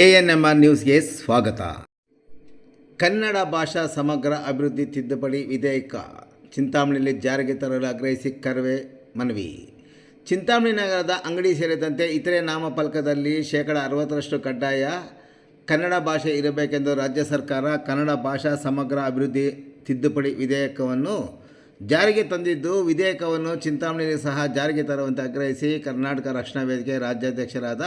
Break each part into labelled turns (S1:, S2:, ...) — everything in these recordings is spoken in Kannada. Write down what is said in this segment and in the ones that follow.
S1: ಎ ಎನ್ ಎಂ ಆರ್ ನ್ಯೂಸ್ಗೆ ಸ್ವಾಗತ. ಕನ್ನಡ ಭಾಷಾ ಸಮಗ್ರ ಅಭಿವೃದ್ಧಿ ತಿದ್ದುಪಡಿ ವಿಧೇಯಕ ಚಿಂತಾಮಣಿಯಲ್ಲಿ ಜಾರಿಗೆ ತರಲು ಆಗ್ರಹಿಸಿ ಕರವೇ ಮನವಿ. ಚಿಂತಾಮಣಿ ನಗರದ ಅಂಗಡಿ ಸೇರಿದಂತೆ ಇತರೆ ನಾಮಫಲಕದಲ್ಲಿ ಶೇಕಡ ಅರವತ್ತರಷ್ಟು ಕಡ್ಡಾಯ ಕನ್ನಡ ಭಾಷೆ ಇರಬೇಕೆಂದು ರಾಜ್ಯ ಸರ್ಕಾರ ಕನ್ನಡ ಭಾಷಾ ಸಮಗ್ರ ಅಭಿವೃದ್ಧಿ ತಿದ್ದುಪಡಿ ವಿಧೇಯಕವನ್ನು ಜಾರಿಗೆ ತಂದಿದ್ದು, ವಿಧೇಯಕವನ್ನು ಚಿಂತಾಮಣಿಯಲ್ಲಿ ಸಹ ಜಾರಿಗೆ ತರುವಂತೆ ಆಗ್ರಹಿಸಿ ಕರ್ನಾಟಕ ರಕ್ಷಣಾ ವೇದಿಕೆ ರಾಜ್ಯಾಧ್ಯಕ್ಷರಾದ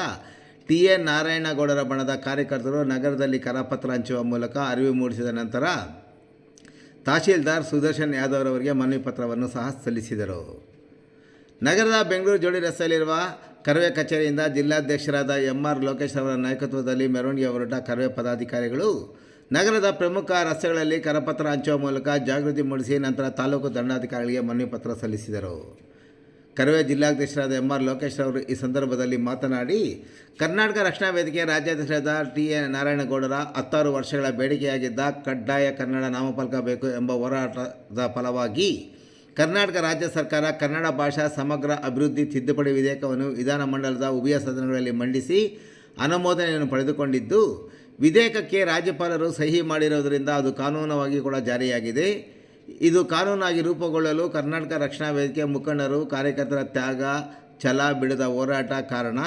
S1: ಟಿ ಎನ್ ನಾರಾಯಣಗೌಡರ ಬಣದ ಕಾರ್ಯಕರ್ತರು ನಗರದಲ್ಲಿ ಕರಪತ್ರ ಹಂಚುವ ಮೂಲಕ ಅರಿವು ಮೂಡಿಸಿದ ನಂತರ ತಹಶೀಲ್ದಾರ್ ಸುದರ್ಶನ್ ಯಾದವ್ ಅವರಿಗೆ ಮನವಿ ಪತ್ರವನ್ನು ಸಹ ಸಲ್ಲಿಸಿದರು. ನಗರದ ಬೆಂಗಳೂರು ಜೋಡಿ ರಸ್ತೆಯಲ್ಲಿರುವ ಕರವೇ ಕಚೇರಿಯಿಂದ ಜಿಲ್ಲಾಧ್ಯಕ್ಷರಾದ ಎಂ ಆರ್ ಲೋಕೇಶ್ ಅವರ ನಾಯಕತ್ವದಲ್ಲಿ ಮೆರವಣಿಗೆ ಹೊರಟ ಕರವೇ ಪದಾಧಿಕಾರಿಗಳು ನಗರದ ಪ್ರಮುಖ ರಸ್ತೆಗಳಲ್ಲಿ ಕರಪತ್ರ ಹಂಚುವ ಮೂಲಕ ಜಾಗೃತಿ ಮೂಡಿಸಿ ನಂತರ ತಾಲೂಕು ದಂಡಾಧಿಕಾರಿಗಳಿಗೆ ಮನವಿ ಪತ್ರ ಸಲ್ಲಿಸಿದರು. ಕರವೇ ಜಿಲ್ಲಾಧ್ಯಕ್ಷರಾದ ಎಂ ಆರ್ ಲೋಕೇಶ್ ಅವರು ಈ ಸಂದರ್ಭದಲ್ಲಿ ಮಾತನಾಡಿ, ಕರ್ನಾಟಕ ರಕ್ಷಣಾ ವೇದಿಕೆಯ ರಾಜ್ಯಾಧ್ಯಕ್ಷರಾದ ಟಿ ಎ ನಾರಾಯಣಗೌಡರ ಹತ್ತಾರು ವರ್ಷಗಳ ಬೇಡಿಕೆಯಾಗಿದ್ದ ಕಡ್ಡಾಯ ಕನ್ನಡ ನಾಮಫಲಕ ಬೇಕು ಎಂಬ ಹೋರಾಟದ ಫಲವಾಗಿ ಕರ್ನಾಟಕ ರಾಜ್ಯ ಸರ್ಕಾರ ಕನ್ನಡ ಭಾಷಾ ಸಮಗ್ರ ಅಭಿವೃದ್ಧಿ ತಿದ್ದುಪಡಿ ವಿಧೇಯಕವನ್ನು ವಿಧಾನಮಂಡಲದ ಉಭಯ ಸದನಗಳಲ್ಲಿ ಮಂಡಿಸಿ ಅನುಮೋದನೆಯನ್ನು ಪಡೆದುಕೊಂಡಿದ್ದು, ವಿಧೇಯಕಕ್ಕೆ ರಾಜ್ಯಪಾಲರು ಸಹಿ ಮಾಡಿರುವುದರಿಂದ ಅದು ಕಾನೂನವಾಗಿ ಕೂಡ ಜಾರಿಯಾಗಿದೆ. ಇದು ಕಾನೂನಾಗಿ ರೂಪುಗೊಳ್ಳಲು ಕರ್ನಾಟಕ ರಕ್ಷಣಾ ವೇದಿಕೆ ಮುಖಂಡರು, ಕಾರ್ಯಕರ್ತರ ತ್ಯಾಗ, ಛಲ, ಬಿಡದ ಹೋರಾಟ ಕಾರಣ.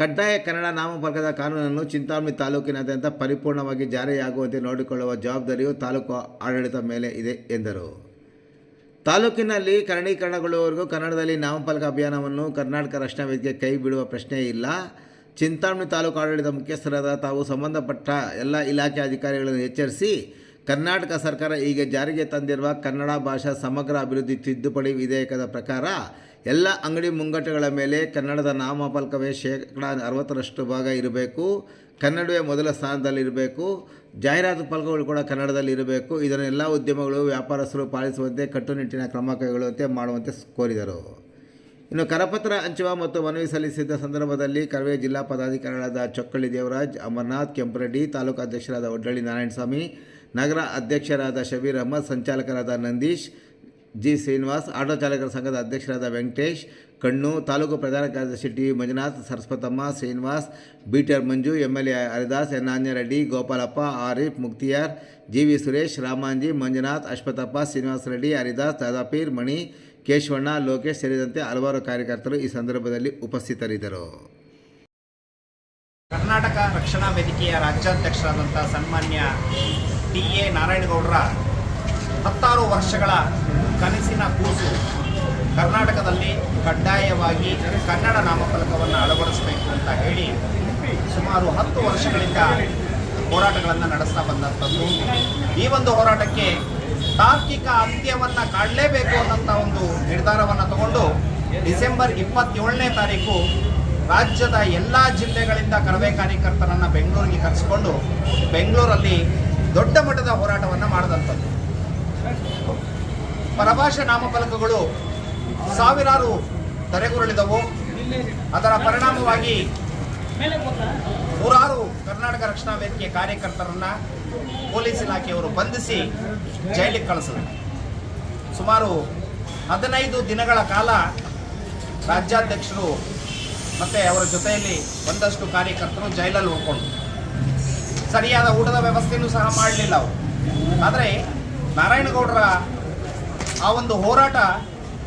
S1: ಕಡ್ಡಾಯ ಕನ್ನಡ ನಾಮಫಲಕದ ಕಾನೂನನ್ನು ಚಿಂತಾಮಣಿ ತಾಲೂಕಿನಾದ್ಯಂತ ಪರಿಪೂರ್ಣವಾಗಿ ಜಾರಿಯಾಗುವಂತೆ ನೋಡಿಕೊಳ್ಳುವ ಜವಾಬ್ದಾರಿಯು ತಾಲೂಕು ಆಡಳಿತ ಮೇಲೆ ಇದೆ, ಎಂದರು. ತಾಲೂಕಿನಲ್ಲಿ ಕನ್ನಡೀಕರಣಗೊಳ್ಳುವವರೆಗೂ ಕನ್ನಡದಲ್ಲಿ ನಾಮಫಲಕ ಅಭಿಯಾನವನ್ನು ಕರ್ನಾಟಕ ರಕ್ಷಣಾ ವೇದಿಕೆ ಕೈ ಬಿಡುವ ಪ್ರಶ್ನೆಯೇ ಇಲ್ಲ. ಚಿಂತಾಮಣಿ ತಾಲೂಕು ಆಡಳಿತ ಮುಖ್ಯಸ್ಥರಾದ ತಾವು ಸಂಬಂಧಪಟ್ಟ ಎಲ್ಲ ಇಲಾಖೆ ಅಧಿಕಾರಿಗಳನ್ನು ಎಚ್ಚರಿಸಿ ಕರ್ನಾಟಕ ಸರ್ಕಾರ ಈಗ ಜಾರಿಗೆ ತಂದಿರುವ ಕನ್ನಡ ಭಾಷಾ ಸಮಗ್ರ ಅಭಿವೃದ್ಧಿ ತಿದ್ದುಪಡಿ ವಿಧೇಯಕದ ಪ್ರಕಾರ ಎಲ್ಲ ಅಂಗಡಿ ಮುಂಗಟ್ಟುಗಳ ಮೇಲೆ ಕನ್ನಡದ ನಾಮಫಲಕವೇ ಶೇಕಡ ಅರವತ್ತರಷ್ಟು ಭಾಗ ಇರಬೇಕು, ಕನ್ನಡವೇ ಮೊದಲ ಸ್ಥಾನದಲ್ಲಿರಬೇಕು ಜಾಹೀರಾತು ಫಲಕಗಳು ಕೂಡ ಕನ್ನಡದಲ್ಲಿ ಇರಬೇಕು. ಇದನ್ನು ಎಲ್ಲ ಉದ್ಯಮಗಳು, ವ್ಯಾಪಾರಸ್ಥರು ಪಾಲಿಸುವಂತೆ ಕಟ್ಟುನಿಟ್ಟಿನ ಕ್ರಮ ಕೈಗೊಳ್ಳುವಂತೆ ಮಾಡುವಂತೆ ಕೋರಿದರು. ಇನ್ನು ಕರಪತ್ರ ಹಂಚುವ ಮತ್ತು ಮನವಿ ಸಲ್ಲಿಸಿದ್ದ ಸಂದರ್ಭದಲ್ಲಿ ಕರವೇ ಜಿಲ್ಲಾ ಪದಾಧಿಕಾರಿಗಳಾದ ಚೊಕ್ಕಳ್ಳಿ ದೇವರಾಜ್, ಅಮರನಾಥ್, ಕೆಂಪರೆಡ್ಡಿ ತಾಲೂಕಾಧ್ಯಕ್ಷರಾದ ಒಡ್ಡಳ್ಳಿ ನಾರಾಯಣಸ್ವಾಮಿ ನಗರ ಅಧ್ಯಕ್ಷರಾದ ಶಬೀರ್ ಅಹಮದ್, ಸಂಚಾಲಕರಾದ ನಂದೀಶ್, ಜಿ ಶ್ರೀನಿವಾಸ್, ಆಟೋ ಚಾಲಕರ ಸಂಘದ ಅಧ್ಯಕ್ಷರಾದ ವೆಂಕಟೇಶ್, ಕಣ್ಣು, ತಾಲೂಕು ಪ್ರಧಾನ ಕಾರ್ಯದರ್ಶಿ T Manjunath, Saraswathamma, Srinivas, BTR Manju M L A Haridas, N Gopalappa, Arif, Mukhtiyar, G V Suresh, Ramanji, Manjunath, Ashwathappa, Srinivasa Reddy, Haridas Dadapeer Mani, Keshavanna, Lokesh ಸೇರಿದಂತೆ ಹಲವಾರು ಕಾರ್ಯಕರ್ತರು ಈ ಸಂದರ್ಭದಲ್ಲಿ ಉಪಸ್ಥಿತರಿದ್ದರು.
S2: ಕರ್ನಾಟಕ ರಕ್ಷಣಾ ವೇದಿಕೆಯ ರಾಜ್ಯಾಧ್ಯಕ್ಷರಾದಂಥ ಸನ್ಮಾನ್ಯ ಟಿ ಎ ನಾರಾಯಣಗೌಡರ ಹತ್ತಾರು ವರ್ಷಗಳ ಕನಸಿನ ಕೂಸು ಕರ್ನಾಟಕದಲ್ಲಿ ಕಡ್ಡಾಯವಾಗಿ ಕನ್ನಡ ನಾಮಫಲಕವನ್ನು ಅಳವಡಿಸಬೇಕು ಅಂತ ಹೇಳಿ ಸುಮಾರು ಹತ್ತು ವರ್ಷಗಳಿಂದ ಹೋರಾಟಗಳನ್ನು ನಡೆಸ್ತಾ ಬಂದಂಥದ್ದು. ಈ ಒಂದು ಹೋರಾಟಕ್ಕೆ ತಾರ್ಕಿಕ ಅಂತ್ಯವನ್ನು ಕಾಡಲೇಬೇಕು ಅನ್ನೋಂಥ ಒಂದು ನಿರ್ಧಾರವನ್ನು ತಗೊಂಡು ಡಿಸೆಂಬರ್ ಇಪ್ಪತ್ತೇಳನೇ ತಾರೀಕು ರಾಜ್ಯದ ಎಲ್ಲ ಜಿಲ್ಲೆಗಳಿಂದ ಕರವೇ ಕಾರ್ಯಕರ್ತರನ್ನು ಬೆಂಗಳೂರಿಗೆ ಕರೆಸಿಕೊಂಡು ಬೆಂಗಳೂರಲ್ಲಿ ದೊಡ್ಡ ಮಟ್ಟದ ಹೋರಾಟವನ್ನು ಮಾಡಿದಂಥದ್ದು. ಪರಭಾಷೆ ನಾಮಫಲಕಗಳು ಸಾವಿರಾರು ತರೆಗುರುಳಿದವು ಅದರ ಪರಿಣಾಮವಾಗಿ ನೂರಾರು ಕರ್ನಾಟಕ ರಕ್ಷಣಾ ವೇದಿಕೆ ಕಾರ್ಯಕರ್ತರನ್ನ ಪೊಲೀಸ್ ಇಲಾಖೆಯವರು ಬಂಧಿಸಿ ಜೈಲಿಗೆ ಕಳಿಸಿದರು. ಸುಮಾರು ಹದಿನೈದು ದಿನಗಳ ಕಾಲ ರಾಜ್ಯಾಧ್ಯಕ್ಷರು ಮತ್ತು ಅವರ ಜೊತೆಯಲ್ಲಿ ಒಂದಷ್ಟು ಕಾರ್ಯಕರ್ತರು ಜೈಲಲ್ಲಿ ಉಳ್ಕೊಂಡು ಸರಿಯಾದ ಊಟದ ವ್ಯವಸ್ಥೆಯೂ ಸಹ ಮಾಡಲಿಲ್ಲ ಅವರು. ಆದರೆ ನಾರಾಯಣಗೌಡರ ಆ ಒಂದು ಹೋರಾಟ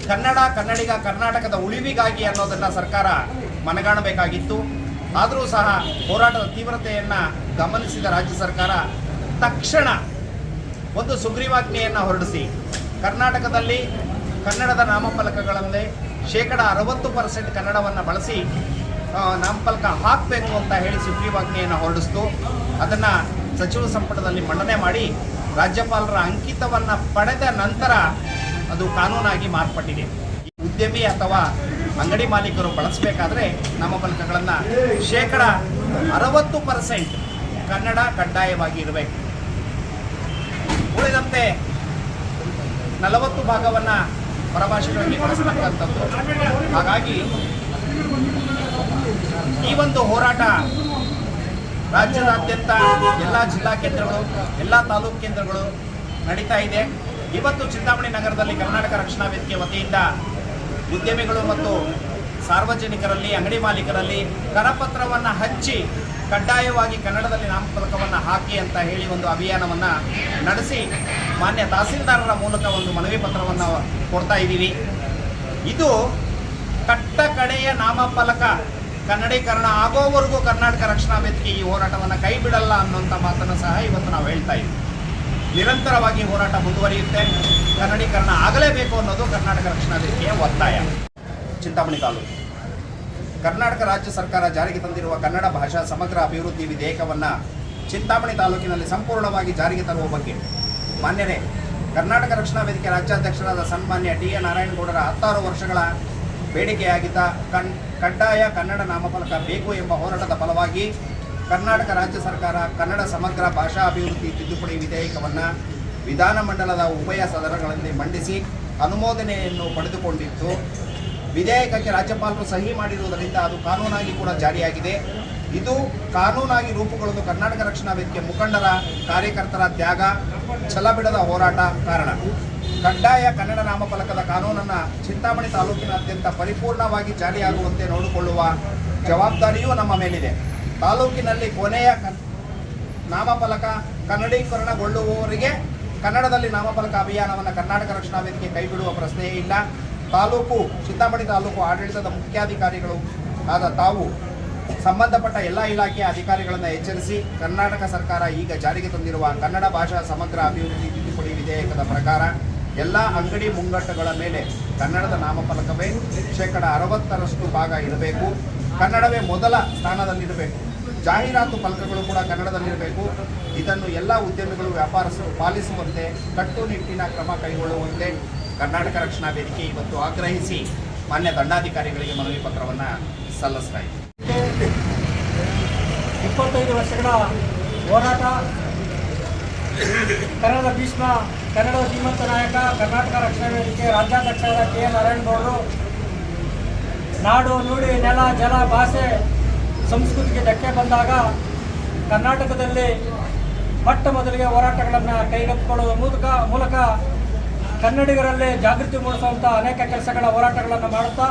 S2: ಕನ್ನಡ, ಕನ್ನಡಿಗ, ಕರ್ನಾಟಕದ ಉಳಿವಿಗಾಗಿ ಅನ್ನೋದನ್ನು ಸರ್ಕಾರ ಮನಗಾಣಬೇಕಾಗಿತ್ತು. ಆದರೂ ಸಹ ಹೋರಾಟದ ತೀವ್ರತೆಯನ್ನು ಗಮನಿಸಿದ ರಾಜ್ಯ ಸರ್ಕಾರ ತಕ್ಷಣ ಒಂದು ಸುಗ್ರೀವಾಜ್ಞೆಯನ್ನು ಹೊರಡಿಸಿ. ಕರ್ನಾಟಕದಲ್ಲಿ ಕನ್ನಡದ ನಾಮಫಲಕಗಳಲ್ಲಿ ಶೇಕಡ ಅರವತ್ತು ಪರ್ಸೆಂಟ್ ಕನ್ನಡವನ್ನು ಬಳಸಿ ನಾಮಫಲಕ ಹಾಕಬೇಕು ಅಂತ ಹೇಳಿ ಸುಗ್ರೀವಾಜ್ಞೆಯನ್ನು ಹೊರಡಿಸ್ತು. ಅದನ್ನು ಸಚಿವ ಸಂಪುಟದಲ್ಲಿ ಮಂಡನೆ ಮಾಡಿ ರಾಜ್ಯಪಾಲರ ಅಂಕಿತವನ್ನು ಪಡೆದ ನಂತರ ಅದು ಕಾನೂನಾಗಿ ಮಾರ್ಪಟ್ಟಿದೆ. ಉದ್ಯಮಿ ಅಥವಾ ಅಂಗಡಿ ಮಾಲೀಕರು ಬಳಸಬೇಕಾದ್ರೆ ನಾಮಫಲಕಗಳನ್ನು ಶೇಕಡ ಅರವತ್ತು ಪರ್ಸೆಂಟ್ ಕನ್ನಡ ಕಡ್ಡಾಯವಾಗಿ ಇರಬೇಕು. ಉಳಿದಂತೆ ನಲವತ್ತು ಭಾಗವನ್ನು ಪರಭಾಷೆಗಳಲ್ಲಿ ಬಳಸತಕ್ಕಂಥದ್ದು. ಹಾಗಾಗಿ ಈ ಒಂದು ಹೋರಾಟ ರಾಜ್ಯದಾದ್ಯಂತ ಎಲ್ಲ ಜಿಲ್ಲಾ ಕೇಂದ್ರಗಳು, ಎಲ್ಲ ತಾಲೂಕು ಕೇಂದ್ರಗಳು ನಡೀತಾ ಇದೆ. ಇವತ್ತು ಚಿಂತಾಮಣಿ ನಗರದಲ್ಲಿ ಕರ್ನಾಟಕ ರಕ್ಷಣಾ ವೇದಿಕೆ ವತಿಯಿಂದ ಉದ್ಯಮಿಗಳು ಮತ್ತು ಸಾರ್ವಜನಿಕರಲ್ಲಿ, ಅಂಗಡಿ ಮಾಲೀಕರಲ್ಲಿ ಕರಪತ್ರವನ್ನು ಹಚ್ಚಿ ಕಡ್ಡಾಯವಾಗಿ ಕನ್ನಡದಲ್ಲಿ ನಾಮಫಲಕವನ್ನು ಹಾಕಿ ಅಂತ ಹೇಳಿ ಒಂದು ಅಭಿಯಾನವನ್ನು ನಡೆಸಿ ಮಾನ್ಯ ತಹಸೀಲ್ದಾರರ ಮೂಲಕ ಒಂದು ಮನವಿ ಪತ್ರವನ್ನು ಕೊಡ್ತಾ ಇದ್ದೀವಿ. ಇದು ಕಟ್ಟ ಕಡೆಯ ನಾಮಫಲಕ ಕನ್ನಡೀಕರಣ ಆಗೋವರೆಗೂ ಕರ್ನಾಟಕ ರಕ್ಷಣಾ ವೇದಿಕೆ ಈ ಹೋರಾಟವನ್ನು ಕೈ ಬಿಡಲ್ಲ ಅನ್ನುವಂಥ ಮಾತನ್ನು ಸಹ ಇವತ್ತು ನಾವು ಹೇಳ್ತಾ ಇದ್ದೀವಿ ನಿರಂತರವಾಗಿ ಹೋರಾಟ ಮುಂದುವರಿಯುತ್ತೆ. ಕನ್ನಡೀಕರಣ ಆಗಲೇಬೇಕು ಅನ್ನೋದು ಕರ್ನಾಟಕ ರಕ್ಷಣಾ ವೇದಿಕೆಯ ಒತ್ತಾಯ. ಚಿಂತಾಮಣಿ ತಾಲೂಕು. ಕರ್ನಾಟಕ ರಾಜ್ಯ ಸರ್ಕಾರ ಜಾರಿಗೆ ತಂದಿರುವ ಕನ್ನಡ ಭಾಷಾ ಸಮಗ್ರ ಅಭಿವೃದ್ಧಿ ವಿಧೇಯಕವನ್ನು ಚಿಂತಾಮಣಿ ತಾಲೂಕಿನಲ್ಲಿ ಸಂಪೂರ್ಣವಾಗಿ ಜಾರಿಗೆ ತರುವ ಬಗ್ಗೆ ಮಾನ್ಯರೇ, ಕರ್ನಾಟಕ ರಕ್ಷಣಾ ವೇದಿಕೆ ರಾಜ್ಯಾಧ್ಯಕ್ಷರಾದ ಸನ್ಮಾನ್ಯ ಟಿ ಎ ನಾರಾಯಣಗೌಡರ ಹತ್ತಾರು ವರ್ಷಗಳ ಬೇಡಿಕೆಯಾಗಿದ್ದ ಕಣ್, ಕಡ್ಡಾಯ ಕನ್ನಡ ನಾಮಫಲಕ ಬೇಕು ಎಂಬ ಹೋರಾಟದ ಫಲವಾಗಿ ಕರ್ನಾಟಕ ರಾಜ್ಯ ಸರ್ಕಾರ ಕನ್ನಡ ಸಮಗ್ರ ಭಾಷಾ ಅಭಿವೃದ್ಧಿ ತಿದ್ದುಪಡಿ ವಿಧೇಯಕವನ್ನು ವಿಧಾನಮಂಡಲದ ಉಭಯ ಸದನಗಳಲ್ಲಿ ಮಂಡಿಸಿ ಅನುಮೋದನೆಯನ್ನು ಪಡೆದುಕೊಂಡಿತ್ತು. ವಿಧೇಯಕಕ್ಕೆ ರಾಜ್ಯಪಾಲರು ಸಹಿ ಮಾಡಿರುವುದರಿಂದ ಅದು ಕಾನೂನಾಗಿ ಕೂಡ ಜಾರಿಯಾಗಿದೆ. ಇದು ಕಾನೂನಾಗಿ ರೂಪುಗೊಳ್ಳಲು ಕರ್ನಾಟಕ ರಕ್ಷಣಾ ವೇದಿಕೆ ಮುಖಂಡರ, ಕಾರ್ಯಕರ್ತರ ತ್ಯಾಗ ಛಲಬಿಡದ ಹೋರಾಟ ಕಾರಣ. ಕಡ್ಡಾಯ ಕನ್ನಡ ನಾಮಫಲಕದ ಕಾನೂನನ್ನು ಚಿಂತಾಮಣಿ ತಾಲೂಕಿನಾದ್ಯಂತ ಪರಿಪೂರ್ಣವಾಗಿ ಜಾರಿಯಾಗುವಂತೆ ನೋಡಿಕೊಳ್ಳುವ ಜವಾಬ್ದಾರಿಯೂ ನಮ್ಮ ಮೇಲಿದೆ. ತಾಲೂಕಿನಲ್ಲಿ ಕೊನೆಯ ಕನ್- ನಾಮಫಲಕ ಕನ್ನಡೀಕರಣಗೊಳ್ಳುವವರಿಗೆ ಕನ್ನಡದಲ್ಲಿ ನಾಮಫಲಕ ಅಭಿಯಾನವನ್ನು ಕರ್ನಾಟಕ ರಕ್ಷಣಾ ವೇದಿಕೆ ಕೈಬಿಡುವ ಪ್ರಶ್ನೆಯೇ ಇಲ್ಲ. ತಾಲೂಕು, ಚಿಂತಾಮಣಿ ತಾಲೂಕು ಆಡಳಿತದ ಮುಖ್ಯಾಧಿಕಾರಿಗಳು ಆದ ತಾವು ಸಂಬಂಧಪಟ್ಟ ಎಲ್ಲ ಇಲಾಖೆಯ ಅಧಿಕಾರಿಗಳನ್ನು ಎಚ್ಚರಿಸಿ ಕರ್ನಾಟಕ ಸರ್ಕಾರ ಈಗ ಜಾರಿಗೆ ತಂದಿರುವ ಕನ್ನಡ ಭಾಷಾ ಸಮಗ್ರ ಅಭಿವೃದ್ಧಿ ತಿದ್ದುಪಡಿ ವಿಧೇಯಕದ ಪ್ರಕಾರ ಎಲ್ಲ ಅಂಗಡಿ ಮುಂಗಟ್ಟುಗಳ ಮೇಲೆ ಕನ್ನಡದ ನಾಮಫಲಕವೇ ಶೇಕಡ ಅರವತ್ತರಷ್ಟು ಭಾಗ ಇರಬೇಕು. ಕನ್ನಡವೇ ಮೊದಲ ಸ್ಥಾನದಲ್ಲಿರಬೇಕು. ಜಾಹೀರಾತು ಫಲಕಗಳು ಕೂಡ ಕನ್ನಡದಲ್ಲಿರಬೇಕು. ಇದನ್ನು ಎಲ್ಲ ಉದ್ಯಮಿಗಳು ವ್ಯಾಪಾರಸ್ಥರು ಪಾಲಿಸುವಂತೆ ಕಟ್ಟುನಿಟ್ಟಿನ ಕ್ರಮ ಕೈಗೊಳ್ಳುವಂತೆ ಕರ್ನಾಟಕ ರಕ್ಷಣಾ ವೇದಿಕೆ ಇವತ್ತು ಆಗ್ರಹಿಸಿ ಮಾನ್ಯ ದಂಡಾಧಿಕಾರಿಗಳಿಗೆ ಮನವಿ ಪತ್ರವನ್ನು ಸಲ್ಲಿಸ್ತಾ ಇದೆ.
S3: ಇಪ್ಪತ್ತೈದು ವರ್ಷಗಳ ಹೋರಾಟ ಕನ್ನಡದ ಭೀಷ್ಮ, ಕನ್ನಡದ ಧೀಮಂತ ನಾಯಕ, ಕರ್ನಾಟಕ ರಕ್ಷಣಾ ವೇದಿಕೆ, ರಾಜ್ಯಾಧ್ಯಕ್ಷರಾದ ಕೆ ಎನ್ ನಾರಾಯಣಗೌಡರು ನಾಡು ನುಡಿ, ನೆಲ, ಜಲ, ಭಾಷೆ ಸಂಸ್ಕೃತಿಗೆ ಧಕ್ಕೆ ಬಂದಾಗ ಕರ್ನಾಟಕದಲ್ಲಿ ಮೊಟ್ಟ ಮೊದಲಿಗೆ ಹೋರಾಟಗಳನ್ನು ಕೈಗೆತ್ತಿಕೊಳ್ಳುವ ಮೂಲಕ ಮೂಲಕ ಕನ್ನಡಿಗರಲ್ಲಿ ಜಾಗೃತಿ ಮೂಡಿಸುವಂಥ ಅನೇಕ ಕೆಲಸಗಳ ಹೋರಾಟಗಳನ್ನು ಮಾಡುತ್ತಾ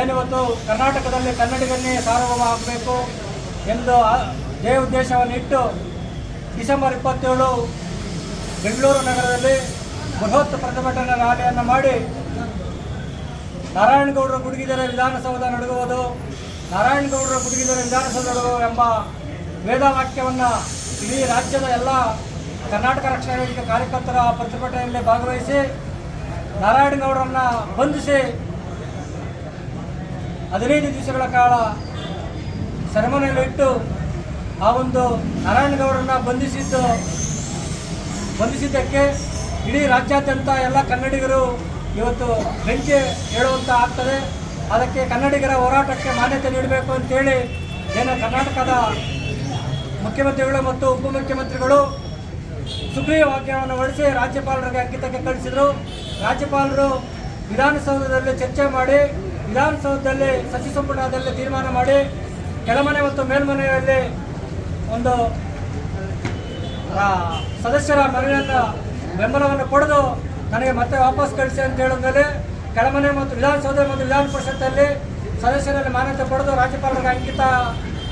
S3: ಏನಿವತ್ತು ಕರ್ನಾಟಕದಲ್ಲಿ ಕನ್ನಡಿಗನ್ನೇ ಸಾರ್ವಭೌಮ ಆಗಬೇಕು ಎಂದು ಧ್ಯೇಯ ಉದ್ದೇಶವನ್ನು ಇಟ್ಟು ಡಿಸೆಂಬರ್ ಇಪ್ಪತ್ತೇಳು ಬೆಂಗಳೂರು ನಗರದಲ್ಲಿ ಬೃಹತ್ ಪ್ರತಿಭಟನಾ ರ್ಯಾಲಿಯನ್ನು ಮಾಡಿ ನಾರಾಯಣಗೌಡರ ಗುಡುಗಿದರೆ ವಿಧಾನಸೌಧ ನಡುಗುವುದು. ನಾರಾಯಣಗೌಡರ ಗುಡುಗಿದರೆ ವಿಧಾನಸೌಧ ನಡುಗುವುದು ಎಂಬ ವೇದವಾಕ್ಯವನ್ನು ಇಡೀ ರಾಜ್ಯದ ಎಲ್ಲ ಕರ್ನಾಟಕ ರಕ್ಷಣಾ ವೇದಿಕೆ ಕಾರ್ಯಕರ್ತರ ಪ್ರತಿಭಟನೆಯಲ್ಲಿ ಭಾಗವಹಿಸಿ ನಾರಾಯಣಗೌಡರನ್ನು ಬಂಧಿಸಿ ಹದಿನೈದು ದಿವಸಗಳ ಕಾಲ ಸೆರೆಮನೆಯಲ್ಲಿ ಇಟ್ಟು ಆ ಒಂದು ನಾರಾಯಣಗೌಡರನ್ನ ಬಂಧಿಸಿದ್ದು, ಬಂಧಿಸಿದ್ದಕ್ಕೆ ಇಡೀ ರಾಜ್ಯಾದ್ಯಂತ ಎಲ್ಲ ಕನ್ನಡಿಗರು ಇವತ್ತು ಬೆಂಕಿ ಹೇಳುವಂತ ಆಗ್ತದೆ. ಅದಕ್ಕೆ ಕನ್ನಡಿಗರ ಹೋರಾಟಕ್ಕೆ ಮಾನ್ಯತೆ ನೀಡಬೇಕು ಅಂತೇಳಿ ಏನು ಕರ್ನಾಟಕದ ಮುಖ್ಯಮಂತ್ರಿಗಳು ಮತ್ತು ಉಪಮುಖ್ಯಮಂತ್ರಿಗಳು ಸುಗ್ರೀವಾಜ್ಞೆಯನ್ನು ಹೊರಡಿಸಿ ರಾಜ್ಯಪಾಲರಿಗೆ ಅಂಕಿತಕ್ಕೆ ಕಳಿಸಿದರು. ರಾಜ್ಯಪಾಲರು ವಿಧಾನಸೌಧದಲ್ಲಿ ಚರ್ಚೆ ಮಾಡಿ, ವಿಧಾನಸೌಧದಲ್ಲಿ ಸಚಿವ ಸಂಪುಟದಲ್ಲಿ ತೀರ್ಮಾನ ಮಾಡಿ, ಕೆಳಮನೆ ಮತ್ತು ಮೇಲ್ಮನೆಯಲ್ಲಿ ಒಂದು ಸದಸ್ಯರ ಮನವಿಯನ್ನು ಬೆಂಬಲವನ್ನು ಪಡೆದು ನನಗೆ ಮತ್ತೆ ವಾಪಸ್ ಕಳಿಸಿ ಅಂತ ಹೇಳಿದ್ರೆ ಕೆಳಮನೆ ಮತ್ತು ವಿಧಾನಸೌಧ ಮತ್ತು ವಿಧಾನ ಪರಿಷತ್ತಲ್ಲಿ ಸದಸ್ಯರಲ್ಲಿ ಮಾನ್ಯತೆ ಪಡೆದು ರಾಜ್ಯಪಾಲರಿಗೆ ಅಂಕಿತ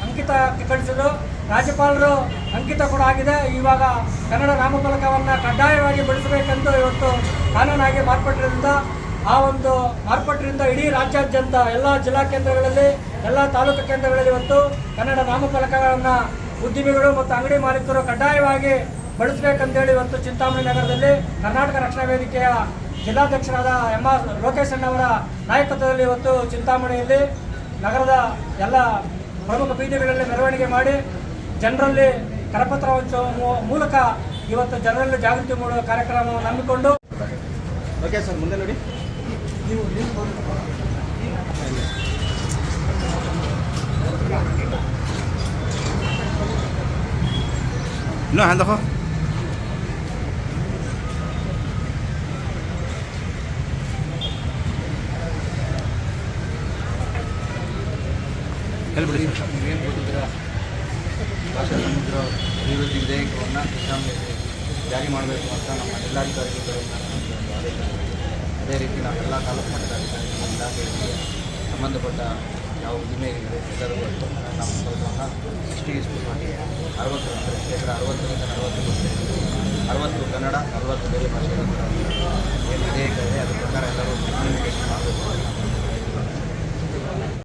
S3: ಅಂಕಿತ ಕಳಿಸಿದ್ರು. ರಾಜ್ಯಪಾಲರು ಅಂಕಿತ ಕೂಡ ಆಗಿದೆ. ಇವಾಗ ಕನ್ನಡ ನಾಮಫಲಕವನ್ನು ಕಡ್ಡಾಯವಾಗಿ ಬೆಳೆಸಬೇಕೆಂದು ಇವತ್ತು ಕಾನೂನಾಗಿ ಮಾರ್ಪಟ್ಟಿರೋದ್ರಿಂದ ಆ ಒಂದು ಮಾರ್ಪಟ್ಟರಿಂದ ಇಡೀ ರಾಜ್ಯಾದ್ಯಂತ ಎಲ್ಲ ಜಿಲ್ಲಾ ಕೇಂದ್ರಗಳಲ್ಲಿ, ಎಲ್ಲ ತಾಲೂಕು ಕೇಂದ್ರಗಳಲ್ಲಿ ಇವತ್ತು ಕನ್ನಡ ನಾಮಫಲಕಗಳನ್ನು ಉದ್ಯಮಿಗಳು ಮತ್ತು ಅಂಗಡಿ ಮಾಲೀಕರು ಕಡ್ಡಾಯವಾಗಿ ಬಳಸಬೇಕಂತೇಳಿ ಇವತ್ತು ಚಿಂತಾಮಣಿ ನಗರದಲ್ಲಿ ಕರ್ನಾಟಕ ರಕ್ಷಣಾ ವೇದಿಕೆಯ ಜಿಲ್ಲಾಧ್ಯಕ್ಷರಾದ ಎಂ ಆರ್ ಲೋಕೇಶ್ ಅಣ್ಣವರ ನಾಯಕತ್ವದಲ್ಲಿ ಇವತ್ತು ಚಿಂತಾಮಣಿಯಲ್ಲಿ ನಗರದ ಎಲ್ಲ ಪ್ರಮುಖ ಬೀದಿಗಳಲ್ಲಿ ಮೆರವಣಿಗೆ ಮಾಡಿ ಜನರಲ್ಲಿ ಕರಪತ್ರ ಹಂಚುವ ಮೂಲಕ ಇವತ್ತು ಜನರಲ್ಲಿ ಜಾಗೃತಿ ಮೂಡುವ ಕಾರ್ಯಕ್ರಮವನ್ನು ಹಮ್ಮಿಕೊಂಡು
S2: ಓಕೆ ಸರ್ ಮುಂದೆ ನೋಡಿ.
S1: ನೀವು ಹೇಳ್ಬಿಡಿ ಸರ್
S4: ಏನು ಕೊಟ್ಟಿದ್ದೀರ ಭಾಷಾ ಸಮುದ್ರ ಅಭಿವೃದ್ಧಿ ಜಾರಿ ಮಾಡಬೇಕು ಅಂತ ನಮ್ಮ ಜಿಲ್ಲಾಧಿಕಾರಿಗಳಿಂದ. ಅದೇ ರೀತಿ ನಾವೆಲ್ಲ ತಾಲೂಕು ಮಟ್ಟದ ಇಲಾಖೆಗಳಿಗೆ ಸಂಬಂಧಪಟ್ಟ ಉದ್ದಿಮೆ ಇದೆ ಎಲ್ಲರಿಗೂ ನಮ್ಮ ಫಲಕವನ್ನು ಇಷ್ಟು ಇಷ್ಟು ಮಾಡಿ. ಅರವತ್ತು ಶೇಕಡ ಅರವತ್ತರಿಂದ ನಲವತ್ತು ಅರವತ್ತು ಕನ್ನಡ, ನಲವತ್ತು ಬೇರೆ ಭಾಷೆಗಳು ಏನು ಅದರ ಪ್ರಕಾರ ಎಲ್ಲರೂ ಕಮ್ಯುನಿಕೇಷನ್ ಮಾಡಬೇಕು.